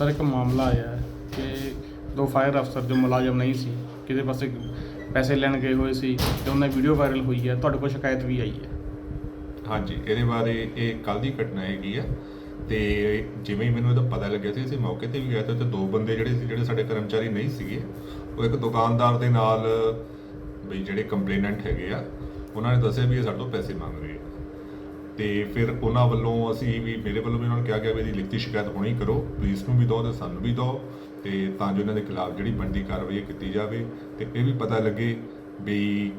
Sir, ਇੱਕ ਮਾਮਲਾ ਆਇਆ ਹੈ ਕਿ ਦੋ ਫਾਇਰ ਅਫਸਰ ਜੋ ਮੁਲਾਜ਼ਮ ਨਹੀਂ ਸੀ ਕਿਤੇ ਪਾਸੇ ਪੈਸੇ ਲੈਣ ਗਏ ਹੋਏ ਸੀ ਤੇ ਉਹਨਾਂ ਦੀ ਵੀਡੀਓ ਵਾਇਰਲ ਹੋਈ ਹੈ, ਤੁਹਾਡੇ ਕੋਲ ਸ਼ਿਕਾਇਤ ਵੀ ਆਈ ਹੈ? ਹਾਂਜੀ, ਇਹਦੇ ਬਾਰੇ ਇਹ ਕੱਲ ਦੀ ਘਟਨਾ ਹੈਗੀ ਆ ਤੇ ਜਿਵੇਂ ਹੀ ਮੈਨੂੰ ਇਹਦਾ ਪਤਾ ਲੱਗਿਆ ਸੀ, ਅਸੀਂ ਮੌਕੇ ਤੇ ਵੀ ਗਏ ਤੇ ਉੱਥੇ ਦੋ ਬੰਦੇ ਜਿਹੜੇ ਸੀ, ਜਿਹੜੇ ਸਾਡੇ ਕਰਮਚਾਰੀ ਨਹੀਂ ਸੀਗੇ, ਉਹ ਇੱਕ ਦੁਕਾਨਦਾਰ ਦੇ ਨਾਲ ਵੀ ਜਿਹੜੇ ਕੰਪਲੇਨੈਂਟ ਹੈਗੇ ਆ, ਉਹਨਾਂ ਨੇ ਦੱਸਿਆ ਵੀ ਇਹ ਸਾਡੇ ਤੋਂ ਪੈਸੇ ਮੰਗ ਰਹੇ ਆ। ਤੇ ਫਿਰ ਉਹਨਾਂ ਵੱਲੋਂ ਅਸੀਂ ਵੀ ਮੇਰੇ ਵੱਲੋਂ ਵੀ ਉਹਨਾਂ ਨੂੰ ਕਿਹਾ ਗਿਆ ਵੀ ਇਹਦੀ ਲਿਖਤੀ ਸ਼ਿਕਾਇਤ ਹੁਣੀ ਕਰੋ ਪੁਲਿਸ ਨੂੰ ਵੀ ਦਿਓ ਤੇ ਸਾਨੂੰ ਵੀ ਦਿਓ ਤੇ ਤਾਂ ਜੋ ਇਹਨਾਂ ਦੇ ਖਿਲਾਫ ਜਿਹੜੀ ਬਣਦੀ ਕਾਰਵਾਈ ਹੈ ਕੀਤੀ ਜਾਵੇ ਤੇ ਇਹ ਵੀ ਪਤਾ ਲੱਗੇ ਵੀ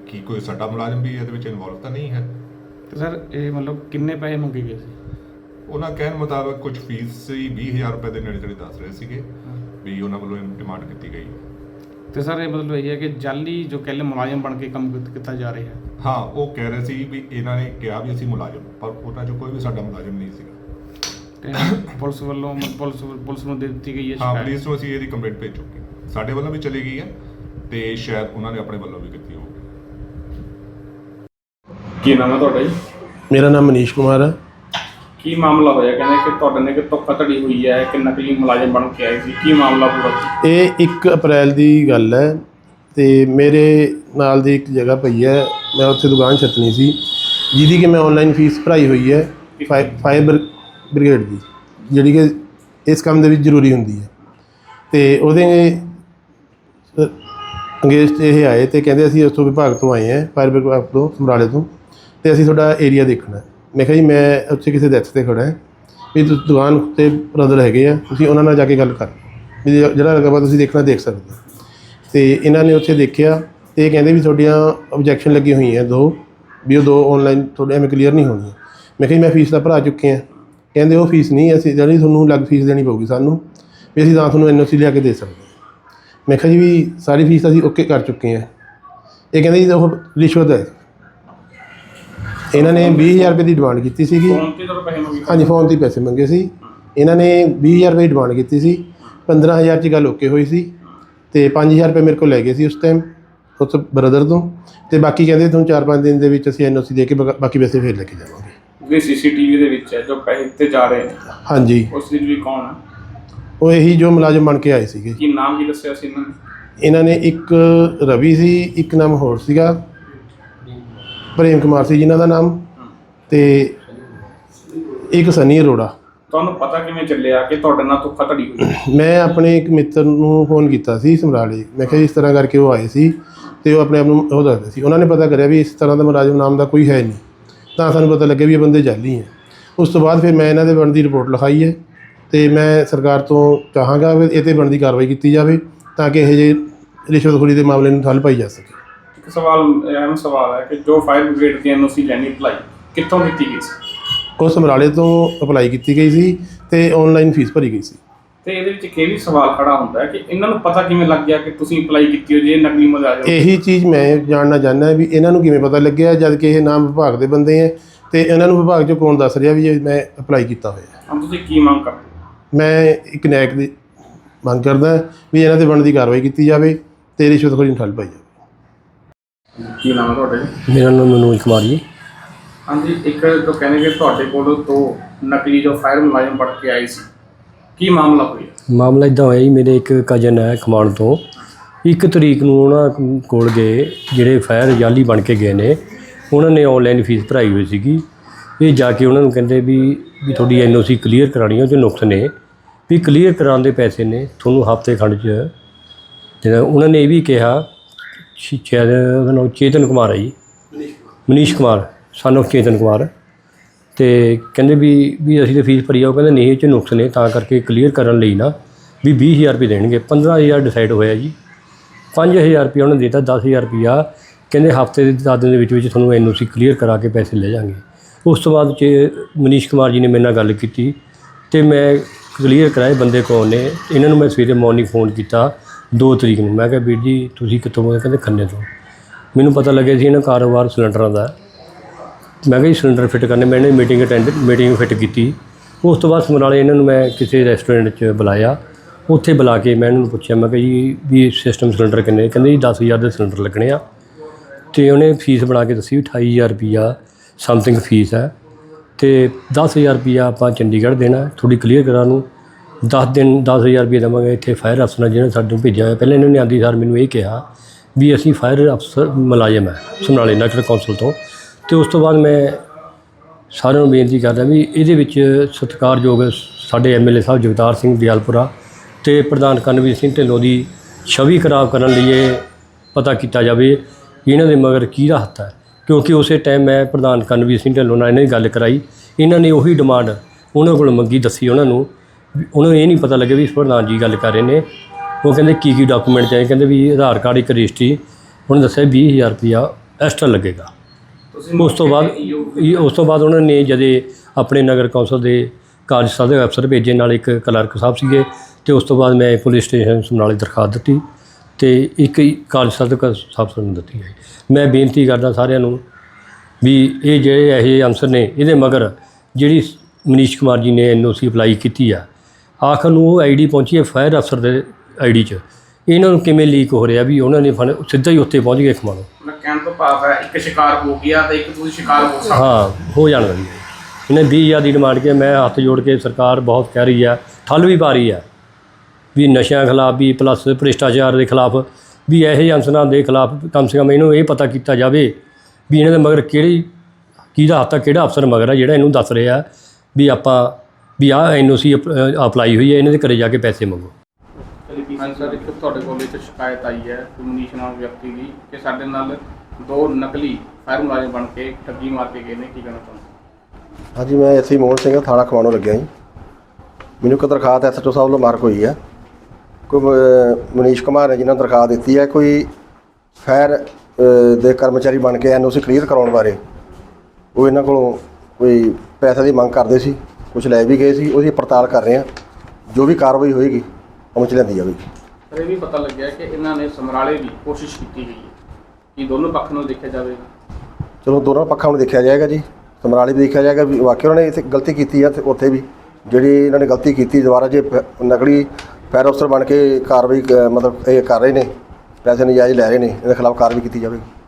ਕੀ ਕੋਈ ਸਾਡਾ ਮੁਲਾਜ਼ਮ ਵੀ ਇਹਦੇ ਵਿੱਚ ਇਨਵੋਲਵ ਤਾਂ ਨਹੀਂ ਹੈ। ਤੇ ਸਰ ਇਹ ਮਤਲਬ ਕਿੰਨੇ ਪੈਸੇ ਮੰਗੇ ਗਏ ਸੀ? ਉਹਨਾਂ ਕਹਿਣ ਮੁਤਾਬਕ ਕੁਝ ਫੀਸ ਸੀ 20000 ਰੁਪਏ ਦੇ ਨੇੜੇ ਤੇੜੇ ਦੱਸ ਰਹੇ ਸੀਗੇ ਵੀ ਉਹਨਾਂ ਵੱਲੋਂ ਡਿਮਾਂਡ ਕੀਤੀ ਗਈ ਤੇ ਸਰ ਇਹ ਮਤਲਬ ਇਹ ਹੈ ਕਿ ਜਾਲੀ ਜੋ ਕਹਿਲੇ ਮੁਲਾਜ਼ਮ ਬਣ ਕੇ ਕੰਮ ਕੀਤ- ਕੀਤਾ ਜਾ ਰਿਹਾ ਹੈ। ਹਾਂ ਉਹ ਕਹਿ ਰਹੇ ਸੀ ਵੀ ਇਹਨਾਂ ਨੇ ਕਿਹਾ ਵੀ ਅਸੀਂ ਮੁਲਾਜ਼ਮ ਪਰ ਉਹਨਾਂ ਚੋਂ ਕੋਈ ਵੀ ਸਾਡਾ ਮੁਲਾਜ਼ਮ ਨਹੀਂ ਸੀਗਾ। ਤੇ ਪੁਲਿਸ ਵੱਲੋਂ ਪੁਲਿਸ ਪੁਲਿਸ ਨੂੰ ਦੇ ਦਿੱਤੀ ਗਈ ਹੈ ਹਾਂ ਸ਼ਿਕਾਇਤ। ਪੁਲਿਸ ਨੂੰ ਅਸੀਂ ਇਹਦੀ ਕੰਪਲੇਂਟ ਭੇਜ ਚੁੱਕੇ ਹਾਂ। ਸਾਡੇ ਵੱਲੋਂ ਵੀ ਚਲੀ ਗਈ ਹੈ ਤੇ ਸ਼ਾਇਦ ਉਹਨਾਂ ਨੇ ਆਪਣੇ ਵੱਲੋਂ ਵੀ ਕੀਤੀ ਹੋਊਗੀ। ਕੀ ਨਾਮ ਹੈ ਤੁਹਾਡਾ ਜੀ? ਮੇਰਾ ਨਾਮ ਮਨੀਸ਼ ਕੁਮਾਰ ਹੈ। ਕੀ ਮਾਮਲਾ ਹੋਇਆ? ਕਹਿੰਦੇ ਕਿ ਤੁਹਾਡੇ ਨੇ ਕਿ ਧੋਖਾਧੜੀ ਹੋਈ ਹੈ? ਕਿ ਨਕਲੀ ਮੁਲਾਜ਼ਮ ਬਣ ਕੇ ਆਏ ਸੀ? ਕੀ ਮਾਮਲਾ ਪੂਰਾ ਇਹ 1 ਅਪ੍ਰੈਲ ਦੀ ਗੱਲ ਹੈ ਤੇ ਮੇਰੇ ਨਾਲ ਦੀ ਇੱਕ ਜਗ੍ਹਾ ਪਈ ਹੈ। ਮੈਂ ਉੱਥੇ ਦੁਕਾਨ ਛੱਤਣੀ ਸੀ, ਜਿਹਦੀ ਕਿ ਮੈਂ ਆਨਲਾਈਨ ਫੀਸ ਭਰਾਈ ਹੋਈ ਹੈ ਫਾਇ- ਫਾਇਰ ਬ੍ਰਿ- ਬ੍ਰਿਗੇਡ ਦੀ, ਜਿਹੜੀ ਕਿ ਇਸ ਕੰਮ ਦੇ ਵਿੱਚ ਜ਼ਰੂਰੀ ਹੁੰਦੀ ਹੈ। ਤੇ ਉਹਦੇ ਅੰਗੇਜ ਇਹ ਆਏ ਤੇ ਕਹਿੰਦੇ ਅਸੀਂ ਉਸ ਤੋਂ ਵਿਭਾਗ ਤੋਂ ਆਏ ਹਾਂ ਫਾਇਰ ਵਿਭਾਗ ਤੋਂ, ਸਮਰਾਲੇ ਤੋਂ, ਤੇ ਅਸੀਂ ਤੁਹਾਡਾ ਏਰੀਆ ਦੇਖਣਾ ਮੈਂ ਕਿਹਾ ਜੀ, ਮੈਂ ਉੱਥੇ ਕਿਸੇ ਡੈਥ ਤੇ ਖੜਾ ਹੈ ਵੀ ਤੁਸੀਂ ਦੁਕਾਨ ਤੇ ਬ੍ਰਦਰ ਹੈਗੇ ਆ, ਤੁਸੀਂ ਉਹਨਾਂ ਨਾਲ ਜਾ ਕੇ ਗੱਲ ਕਰ। ਵੀ ਜਿਹੜਾ ਰਕਬਾ ਤੁਸੀਂ ਦੇਖਣਾ, ਦੇਖ ਸਕਦੇ ਹੋ। ਤੇ ਇਹਨਾਂ ਨੇ ਉੱਥੇ ਦੇਖਿਆ ਤੇ ਇਹ ਕਹਿੰਦੇ ਵੀ ਤੁਹਾਡੀਆਂ ਆਬਜੈਕਸ਼ਨ ਲੱਗੀ ਹੋਈਆਂ ਦੋ, ਵੀ ਉਹ ਦੋ ਆਨਲਾਈਨ ਤੁਹਾਡੇ ਐਵੇਂ ਕਲੀਅਰ ਨਹੀਂ ਹੋਣੀਆਂ ਮੈਂ ਕਿਹਾ ਜੀ, ਮੈਂ ਫੀਸ ਤਾਂ ਭਰਾ ਚੁੱਕੇ ਆ ਕਹਿੰਦੇ ਉਹ ਫੀਸ ਨਹੀਂ, ਅਸੀਂ ਜਿਹੜੀ ਤੁਹਾਨੂੰ ਲੱਗ ਫੀਸ ਦੇਣੀ ਪਊਗੀ ਸਾਨੂੰ, ਵੀ ਅਸੀਂ ਤਾਂ ਤੁਹਾਨੂੰ ਐਨਓਸੀ ਲਿਆ ਕੇ ਦੇ ਸਕਦੇ ਹਾਂ। ਮੈਂ ਕਿਹਾ ਜੀ, ਵੀ ਸਾਰੀ ਫੀਸ ਅਸੀਂ ਓਕੇ ਕਰ ਚੁੱਕੇ ਆ ਇਹ ਕਹਿੰਦੇ ਜੀ, ਉਹ ਰਿਸ਼ਵਤ ਹੈ। ਇਹਨਾਂ ਨੇ 20000 ਰੁਪਏ ਦੀ ਡਿਮਾਂਡ ਕੀਤੀ ਸੀਗੀ। ਫੋਨ ਤੇ ਜਦੋਂ ਪੈਸੇ ਮੰਗੇ ਹਾਂਜੀ ਫੋਨ ਤੇ ਹੀ ਪੈਸੇ ਮੰਗੇ ਸੀ। ਇਹਨਾਂ ਨੇ 20000 ਰੁਪਏ ਦੀ ਡਿਮਾਂਡ ਕੀਤੀ ਸੀ। 15000 ਚ ਗੱਲ ਓਕੇ ਹੋਈ ਸੀ। ਤੇ 5000 ਰੁਪਏ ਮੇਰੇ ਕੋਲ ਲੈ ਗਏ ਸੀ ਉਸ ਟਾਈਮ ਉਸ ਬ੍ਰਦਰ ਤੋਂ। ਤੇ ਬਾਕੀ ਕਹਿੰਦੇ ਤੁਹਾਨੂੰ 4-5 ਦਿਨ ਦੇ ਵਿੱਚ ਅਸੀਂ ਐਨਓਸੀ ਦੇ ਕੇ ਬਾ- ਬਾਕੀ ਪੈਸੇ ਫੇਰ ਲੈ ਕੇ ਜਾਵਾਂਗੇ। ਵੀ ਸੀਸੀਟੀਵੀ ਦੇ ਵਿੱਚ ਹੈ ਜੋ ਪੈਸੇ ਦਿੱਤੇ ਜਾ ਰਹੇ ਨੇ। ਹਾਂਜੀ। ਉਸ ਵਿੱਚ ਵੀ ਕੌਣ ਹੈ? ਉਹ ਇਹੀ ਜੋ ਮੁਲਾਜ਼ਮ ਬਣ ਕੇ ਆਏ ਸੀਗੇ। ਕੀ ਨਾਮ ਕੀ ਦੱਸਿਆ ਸੀ ਇਹਨਾਂ ਨੇ? ਇਹਨਾਂ ਨੇ ਇੱਕ ਰਵੀ ਸੀ ਇੱਕ ਨਾਮ ਹੋਰ ਸੀਗਾ। ਪ੍ਰੇਮ ਕੁਮਾਰ ਸੀ ਜਿਨ੍ਹਾਂ ਦਾ ਨਾਮ ਤੇ ਇੱਕ ਸਨੀ ਅਰੋੜਾ। ਤੁਹਾਨੂੰ ਪਤਾ ਕਿਵੇਂ ਚੱਲਿਆ ਕਿ ਤੁਹਾਡੇ ਨਾਲ ਧੋਖਾਧੜੀ ਹੋਈ? ਮੈਂ ਆਪਣੇ ਇੱਕ ਮਿੱਤਰ ਨੂੰ ਫੋਨ ਕੀਤਾ ਸੀ ਸਮਰਾਲੇ। ਮੈਂ ਕਿਹਾ ਇਸ ਤਰ੍ਹਾਂ ਕਰਕੇ ਉਹ ਆਏ ਸੀ ਤੇ ਉਹ ਆਪਣੇ ਆਪ ਨੂੰ ਉਹ ਦੱਸਦੇ ਸੀ। ਉਹਨਾਂ ਨੇ ਪਤਾ ਕਰਿਆ ਵੀ ਇਸ ਤਰ੍ਹਾਂ ਦਾ ਮੁਲਾਜ਼ਮ ਨਾਮ ਦਾ ਕੋਈ ਹੈ ਨਹੀਂ। ਤਾਂ ਸਾਨੂੰ ਪਤਾ ਲੱਗਿਆ ਵੀ ਇਹ ਬੰਦੇ ਜਾਲੀ ਹੈ। ਉਸ ਤੋਂ ਬਾਅਦ ਫਿਰ ਮੈਂ ਇਹਨਾਂ ਦੇ ਬਣਦੀ ਰਿਪੋਰਟ ਲਿਖਾਈ ਹੈ ਤੇ ਮੈਂ ਸਰਕਾਰ ਤੋਂ ਚਾਹਾਂਗਾ ਵੀ ਇਹ ਤੇ ਬਣਦੀ ਕਾਰਵਾਈ ਕੀਤੀ ਜਾਵੇ ਤਾਂ ਕਿ ਇਹ ਜੇ ਰਿਸ਼ਵਤਖੋਰੀ ਦੇ ਮਾਮਲੇ ਨੂੰ ਠੱਲ ਪਾਈ ਜਾ ਸਕੇ। ਸਵਾਲ ਅਹਿਮ ਸਵਾਲ ਹੈ ਕਿ ਜੋ ਫਾਇਰ ਬ੍ਰਿਗੇਡ ਦੀ ਐਨਓਸੀ ਲੈਣੀ ਅਪਲਾਈ ਕਿੱਥੋਂ ਕੀਤੀ ਗਈ ਸੀ ਉਹ ਸਮਰਾਲੇ ਤੋਂ ਅਪਲਾਈ ਕੀਤੀ ਗਈ ਸੀ ਤੇ ਆਨਲਾਈਨ ਫੀਸ ਭਰੀ ਗਈ ਸੀ ਤੇ ਇਹਦੇ ਵਿੱਚ ਇੱਕ ਇਹ ਵੀ ਸਵਾਲ ਖੜਾ ਹੁੰਦਾ ਹੈ ਕਿ ਇਹਨਾਂ ਨੂੰ ਪਤਾ ਕਿਵੇਂ ਲੱਗ ਗਿਆ ਕਿ ਤੁਸੀਂ ਅਪਲਾਈ ਕੀਤੀ ਹੋ ਜੇ ਇਹ ਨਕਲੀ ਮੁਲਾਜ਼ਮ ਇਹੀ ਚੀਜ਼ ਮੈਂ ਜਾਣਨਾ ਚਾਹੁੰਦਾ ਵੀ ਇਹਨਾਂ ਨੂੰ ਕਿਵੇਂ ਪਤਾ ਲੱਗਿਆ ਜਦ ਕਿ ਇਹ ਨਾਮ ਵਿਭਾਗ ਦੇ ਬੰਦੇ ਹੈ ਤੇ ਇਹਨਾਂ ਨੂੰ ਵਿਭਾਗ ਚੋਂ ਕੌਣ ਦੱਸ ਰਿਹਾ ਵੀ ਇਹ ਮੈਂ ਅਪਲਾਈ ਕੀਤਾ ਹੋਇਆ ਹੈ। ਹੁਣ ਤੁਸੀਂ ਕੀ ਮੰਗ ਕਰਦੇ ਹੋ? ਮੈਂ ਇੱਕ ਨੈਕ ਦੀ ਮੰਗ ਕਰਦਾ ਵੀ ਇਹਨਾਂ ਤੇ ਬਣਦੀ ਕਾਰਵਾਈ ਕੀਤੀ ਜਾਵੇ ਤੇ ਰਿਸ਼ਵਤਖੋਰੀ ਨੂੰ ਠੱਲ ਪਾਈ ਜਾਵੇ ਕੀ ਨਾਮ ਹੈ ਤੁਹਾਡਾ? ਮੇਰਾ ਨਾਮ ਮਨੋਜ ਕੁਮਾਰ ਜੀ। ਹਾਂਜੀ ਇੱਕ ਜੋ ਕਹਿੰਦੇ ਕਿ ਤੁਹਾਡੇ ਕੋਲ ਤੋਂ ਨਕਲੀ ਜੋ ਫਾਇਰ ਮੁਲਾਜ਼ਮ ਬਣ ਕੇ ਆਏ ਸੀ। ਕੀ ਮਾਮਲਾ ਹੋਇਆ? ਮਾਮਲਾ ਇਦਾਂ ਹੋਇਆ ਜੀ ਮੇਰੇ ਇੱਕ ਕਜ਼ਨ ਹੈ ਖਮਾਣ ਤੋਂ। ਇੱਕ ਤਰੀਕ ਨੂੰ ਉਹਨਾਂ ਕੋਲ ਗਏ ਜਿਹੜੇ ਫਾਇਰ ਜਾਲੀ ਬਣ ਕੇ ਗਏ ਨੇ। ਉਹਨਾਂ ਨੇ ਆਨਲਾਈਨ ਫੀਸ ਭਰਾਈ ਹੋਈ ਸੀਗੀ। ਇਹ ਜਾ ਕੇ ਉਹਨਾਂ ਨੂੰ ਕਹਿੰਦੇ ਵੀ ਵੀ ਤੁਹਾਡੀ ਐਨਓਸੀ ਕਲੀਅਰ ਕਰਾਣੀ ਹੈ ਉਹ 'ਚ ਨੁਕਸ ਨੇ। ਵੀ ਕਲੀਅਰ ਕਰਾਉਣ ਦੇ ਪੈਸੇ ਨੇ ਤੁਹਾਨੂੰ ਹਫ਼ਤੇ ਖੰਡ 'ਚ। ਜਿਹੜਾ ਉਹਨਾਂ ਨੇ ਇਹ ਵੀ ਕਿਹਾ ਸ਼ੀ- ਸ਼ਾਇਦ ਉਹਦਾ ਨਾਮ ਚੇਤਨ ਕੁਮਾਰ ਹੈ ਜੀ। ਮਨੀਸ਼ ਕੁਮਾਰ ਸਾਨੂੰ ਚੇਤਨ ਕੁਮਾਰ। ਤੇ ਕਹਿੰਦੇ ਵੀ ਵੀ ਅਸੀਂ ਤਾਂ ਫੀਸ ਭਰੀ ਆ, ਉਹ ਕਹਿੰਦੇ ਨਹੀਂ, ਇਹ ਚ ਨੁਕਸ ਨੇ, ਤਾਂ ਕਰਕੇ ਕਲੀਅਰ ਕਰਨ ਲਈ ਨਾ, ਵੀ 20000 ਰੁਪਏ ਦੇਣਗੇ। 15000 ਡਿਸਾਈਡ ਹੋਇਆ ਜੀ। 5000 ਰੁਪਏ ਉਹਨਾਂ ਨੇ ਦਿੱਤਾ 10000 ਰੁਪਿਆ ਕਹਿੰਦੇ ਹਫ਼ਤੇ ਦੇ 10 ਦਿਨ ਦੇ ਵਿੱਚ ਵਿੱਚ ਤੁਹਾਨੂੰ ਐਨਓਸੀ ਕਲੀਅਰ ਕਰਾ ਕੇ ਪੈਸੇ ਲੈ ਜਾਾਂਗੇ ਉਸ ਤੋਂ ਬਾਅਦ ਚ ਮਨੀਸ਼ ਕੁਮਾਰ ਜੀ ਨੇ ਮੇਰੇ ਨਾਲ ਗੱਲ ਕੀਤੀ। ਤੇ ਮੈਂ ਕਲੀਅਰ ਕਰਾਏ ਬੰਦੇ ਕੌਣ ਨੇ। ਇਹਨਾਂ ਨੂੰ ਮੈਂ ਸਵੇਰੇ ਮਾਰਨਿੰਗ ਫੋਨ ਕੀਤਾ। 2 ਤਰੀਕ ਨੂੰ। ਮੈਂ ਕਿਹਾ, ਵੀਰ ਜੀ, ਤੁਸੀਂ ਕਿੱਥੋਂ ਬੋਲਦੇ ਕਹਿੰਦੇ, ਖੰਨੇ ਤੋਂ। ਮੈਨੂੰ ਪਤਾ ਲੱਗਿਆ ਸੀ, ਇਹਨਾਂ ਕਾਰੋਬਾਰ ਸਿਲੰਡਰਾਂ ਦਾ। ਮੈਂ ਕਿਹਾ ਜੀ, ਸਿਲੰਡਰ ਫਿੱਟ ਕਰਨੇ। ਮੈਂ ਇਹਨਾਂ ਮੀਟਿੰਗ ਅਟੈਂਡ, ਮੀਟਿੰਗ ਫਿੱਟ ਕੀਤੀ। ਉਸ ਤੋਂ ਬਾਅਦ ਸਮਰਾਲੇ ਇਹਨਾਂ ਨੂੰ ਮੈਂ ਕਿਸੇ ਰੈਸਟੋਰੈਂਟ 'ਚ ਬੁਲਾਇਆ। ਉੱਥੇ ਬੁਲਾ ਕੇ ਮੈਂ ਇਹਨਾਂ ਨੂੰ ਪੁੱਛਿਆ, ਮੈਂ ਕਿਹਾ ਜੀ, ਵੀ ਸਿਸਟਮ ਸਿਲੰਡਰ ਕਿੰਨੇ? ਕਹਿੰਦੇ ਜੀ 10000 ਦੇ ਸਿਲੰਡਰ ਲੱਗਣੇ ਆ। ਤੇ ਉਹਨੇ ਫੀਸ ਬਣਾ ਕੇ ਦੱਸੀ, ਵੀ 28000 ਰੁਪਿਆ ਸਮਥਿੰਗ ਫੀਸ ਹੈ। ਤੇ 10000 ਰੁਪਿਆ ਆਪਾਂ ਚੰਡੀਗੜ੍ਹ ਦੇਣਾ ਥੋੜੀ ਕਲੀਅਰ ਕਰਾਂ ਨੂੰ। 10 ਦਿਨ 10000 ਰੁਪਏ ਦੇਵਾਂਗੇ ਇੱਥੇ ਫਾਇਰ ਅਫਸਰ ਨੇ ਸਾਡੇ ਨੂੰ ਭੇਜਿਆ ਹੋਇਆ। ਪਹਿਲਾਂ ਇਹਨਾਂ ਨੇ ਆਂਦੀ ਸਰ ਮੈਨੂੰ ਇਹ ਕਿਹਾ ਵੀ ਅਸੀਂ ਫਾਇਰ ਅਫਸਰ ਮੁਲਾਜ਼ਮ ਹੈ, ਸਮਰਾਲੇ ਨੈਸ਼ਨਲ ਕੌਂਸਲ ਤੋਂ। ਤੇ ਉਸ ਤੋਂ ਬਾਅਦ ਮੈਂ ਸਾਰਿਆਂ ਨੂੰ ਬੇਨਤੀ ਕਰਦਾ ਵੀ ਇਹਦੇ ਵਿੱਚ ਸਤਿਕਾਰਯੋਗ ਸਾਡੇ ਐਮਐਲਏ ਸਾਹਿਬ ਜਗਤਾਰ ਸਿੰਘ ਦਿਆਲਪੁਰਾ ਤੇ ਪ੍ਰਧਾਨ ਕਰਨਵੀਰ ਸਿੰਘ ਢਿੱਲੋਂ ਦੀ ਛਵੀ ਖਰਾਬ ਕਰਨ ਲਈ ਇਹ ਪਤਾ ਕੀਤਾ ਜਾਵੇ ਕਿ ਇਹਨਾਂ ਦੇ ਮਗਰ ਕੀ ਹੱਥ ਹੈ। ਕਿਉਂਕਿ ਉਸੇ ਟਾਈਮ ਮੈਂ ਪ੍ਰਧਾਨ ਕਰਨਵੀਰ ਸਿੰਘ ਢਿੱਲੋਂ ਨਾਲ ਇਹਨਾਂ ਦੀ ਗੱਲ ਕਰਾਈ। ਇਹਨਾਂ ਨੇ ਉਹੀ ਡਿਮਾਂਡ ਉਹਨਾਂ ਕੋਲ ਮੰਗੀ ਦੱਸੀ ਉਹਨਾਂ ਨੂੰ ਉਹਨਾਂ ਨੂੰ ਇਹ ਨਹੀਂ ਪਤਾ ਲੱਗਿਆ ਵੀ ਪ੍ਰਧਾਨ ਜੀ ਗੱਲ ਕਰ ਰਹੇ ਨੇ। ਉਹ ਕਹਿੰਦੇ ਕੀ ਕੀ ਡਾਕੂਮੈਂਟ ਚਾਹੀਦੇ? ਕਹਿੰਦੇ ਵੀ ਆਧਾਰ ਕਾਰਡ ਇੱਕ ਰਜਿਸਟਰੀ। ਉਹਨੇ ਦੱਸਿਆ 20000 ਰੁਪਇਆ ਐਕਸਟਰਾ ਲੱਗੇਗਾ। ਉਸ ਤੋਂ ਬਾਅਦ ਇਹ- ਉਸ ਤੋਂ ਬਾਅਦ ਉਹਨਾਂ ਨੇ ਜਦੇ ਆਪਣੇ ਨਗਰ ਕੌਂਸਲ ਦੇ ਕਾਰਜ ਸਾਧਕ ਅਫਸਰ ਭੇਜੇ ਨਾਲ ਇੱਕ ਕਲਰਕ ਸਾਹਿਬ ਸੀਗੇ ਤੇ ਉਸ ਤੋਂ ਬਾਅਦ ਮੈਂ ਪੁਲਿਸ ਸਟੇਸ਼ਨ ਸਮਰਾਲੇ ਦਰਖਾਸਤ ਦਿੱਤੀ ਤੇ ਇੱਕ ਹੀ ਕਾਰਜ ਸਾਧਕ ਅਫਸਰ ਨੂੰ ਦਿੱਤੀ ਹੈ ਮੈਂ ਬੇਨਤੀ ਕਰਦਾ ਸਾਰਿਆਂ ਨੂੰ ਵੀ ਇਹ ਜਿਹੜੇ ਇਹ ਅਨਸਰ ਨੇ ਇਹਦੇ ਮਗਰ ਜਿਹੜੀ ਮਨੀਸ਼ ਕੁਮਾਰ ਜੀ ਨੇ ਐਨਓਸੀ ਅਪਲਾਈ ਕੀਤੀ ਆ ਆਖਰ ਨੂੰ ਉਹ ਆਈਡੀ ਪਹੁੰਚੀ ਹੈ ਫਾਇਰ ਅਫਸਰ ਦੇ ਆਈਡੀ 'ਚ। ਇਹਨਾਂ ਨੂੰ ਕਿਵੇਂ ਲੀਕ ਹੋ ਰਿਹਾ ਵੀ ਉਹਨਾਂ ਨੇ ਫਨ- ਸਿੱਧਾ ਹੀ ਉੱਥੇ ਪਹੁੰਚ ਗਏ ਖਮਾਣੋ ਮੈਂ ਕਹਿਣ ਤੋਂ ਭਾਵ ਹੈ ਇੱਕ ਸ਼ਿਕਾਰ ਹੋ ਗਿਆ ਤੇ ਇੱਕ ਤੁਸੀਂ ਸ਼ਿਕਾਰ ਹੋ ਸਕਦੇ। ਹਾਂ ਹੋ ਜਾਣਾ ਜੀ ਇਹਨੇ 20000 ਦੀ ਡਿਮਾਂਡ ਕੇ ਮੈਂ ਹੱਥ ਜੋੜ ਕੇ ਸਰਕਾਰ ਬਹੁਤ ਕਹਿ ਰਹੀ ਹੈ ਠੱਲ ਵੀ ਪਾ ਰਹੀ ਹੈ। ਵੀ ਨਸ਼ਿਆਂ ਖਿਲਾਫ ਵੀ ਪਲੱਸ ਭ੍ਰਿਸ਼ਟਾਚਾਰ ਦੇ ਖਿਲਾਫ ਵੀ ਇਹੋ ਜਿਹੇ ਅਨਸਰਾਂ ਦੇ ਖਿਲਾਫ ਕਮ ਸੇ ਕਮ ਇਹਨੂੰ ਇਹ ਪਤਾ ਕੀਤਾ ਜਾਵੇ ਵੀ ਇਹਨਾਂ ਦੇ ਮਗਰ ਕਿਹੜੀ ਕਿਹਦਾ ਹੱਥ ਆ ਕਿਹੜਾ ਅਫਸਰ ਮਗਰ ਆ ਜਿਹੜਾ ਇਹਨੂੰ ਦੱਸ ਰਿਹਾ ਵੀ ਆਪਾਂ ਵੀ ਆਹ ਐਨਓਸੀ ਅਪਲਾਈ ਹੋਈ ਹੈ ਇਹਨਾਂ ਦੇ ਘਰੇ ਜਾ ਕੇ ਪੈਸੇ ਮੰਗੋ। ਹਾਂ ਸਰ ਇੱਕ ਤੁਹਾਡੇ ਕੋਲ ਇੱਕ ਸ਼ਿਕਾਇਤ ਆਈ ਹੈ ਕੋਈ ਮਨੀਸ਼ ਨਾਮ ਵਿਅਕਤੀ ਦੀ ਕਿ ਸਾਡੇ ਨਾਲ ਦੋ ਨਕਲੀ ਫਾਇਰ ਮੁਲਾਜ਼ਮ ਬਣ ਕੇ ਠੱਗੀ ਮਾਰ ਕੇ ਗਏ ਨੇ ਕੀ ਕਹਿਣਾ ਚਾਹੁੰਦੇ ਹਾਂਜੀ ਮੈਂ ਐਸੀ ਮੋਹਨ ਸਿੰਘ ਥਾਣਾ ਖਵਾਣੋਂ ਲੱਗਿਆ ਜੀ। ਮੈਨੂੰ ਇੱਕ ਦਰਖਾਸਤ ਐਸਐਚਓ ਸਾਹਿਬ ਵੱਲੋਂ ਮਾਰਕ ਹੋਈ ਹੈ। ਕੋਈ ਮਨੀਸ਼ ਕੁਮਾਰ ਨੇ ਜਿਹਨਾਂ ਨੂੰ ਦਰਖਾਸਤ ਦਿੱਤੀ ਹੈ ਕੋਈ ਫਾਇਰ ਅਹ, ਦੇ ਕਰਮਚਾਰੀ ਬਣ ਕੇ ਐਨਓਸੀ ਕਲੀਅਰ ਕਰਾਉਣ ਬਾਰੇ ਉਹ ਇਹਨਾਂ ਕੋਲੋਂ ਕੋਈ ਪੈਸੇ ਦੀ ਮੰਗ ਕਰਦੇ ਸੀ। ਕੁਝ ਲੈ ਵੀ ਗਏ ਸੀ ਉਹਦੀ ਪੜਤਾਲ ਕਰ ਰਹੇ ਹਾਂ। ਜੋ ਵੀ ਕਾਰਵਾਈ ਹੋਏਗੀ ਅਮਲ ਚ ਲਿਆਂਦੀ ਜਾਵੇਗੀ। ਪਰ ਇਹ ਵੀ ਪਤਾ ਲੱਗਿਆ ਕਿ ਇਹਨਾਂ ਨੇ ਸਮਰਾਲੇ ਵੀ ਕੋਸ਼ਿਸ਼ ਕੀਤੀ ਗਈ ਹੈ ਕਿ ਦੋਨੋਂ ਪੱਖ ਨੂੰ ਦੇਖਿਆ ਜਾਵੇਗਾ। ਚਲੋ ਦੋਨੋਂ ਪੱਖਾਂ ਨੂੰ ਦੇਖਿਆ ਜਾਏਗਾ ਜੀ। ਸਮਰਾਲੀ ਵੀ ਦੇਖਿਆ ਜਾਏਗਾ ਵੀ ਵਾਕਿਆ ਉਹਨਾਂ ਨੇ ਇੱਥੇ ਗਲਤੀ ਕੀਤੀ ਹੈ ਤੇ ਉੱਥੇ ਵੀ। ਜਿਹੜੀ ਇਹਨਾਂ ਨੇ ਗਲਤੀ ਕੀਤੀ ਦੁਬਾਰਾ ਜੇ ਨਕਲੀ ਫਾਇਰ ਅਫਸਰ ਬਣ ਕੇ ਕਾਰਵਾਈ ਮਤਲਬ ਇਹ ਕਰ ਰਹੇ ਨੇ ਪੈਸੇ ਨਜਾਇਜ਼ ਲੈ ਰਹੇ ਨੇ ਇਹਦੇ ਖਿਲਾਫ ਕਾਰਵਾਈ ਕੀਤੀ ਜਾਵੇਗੀ।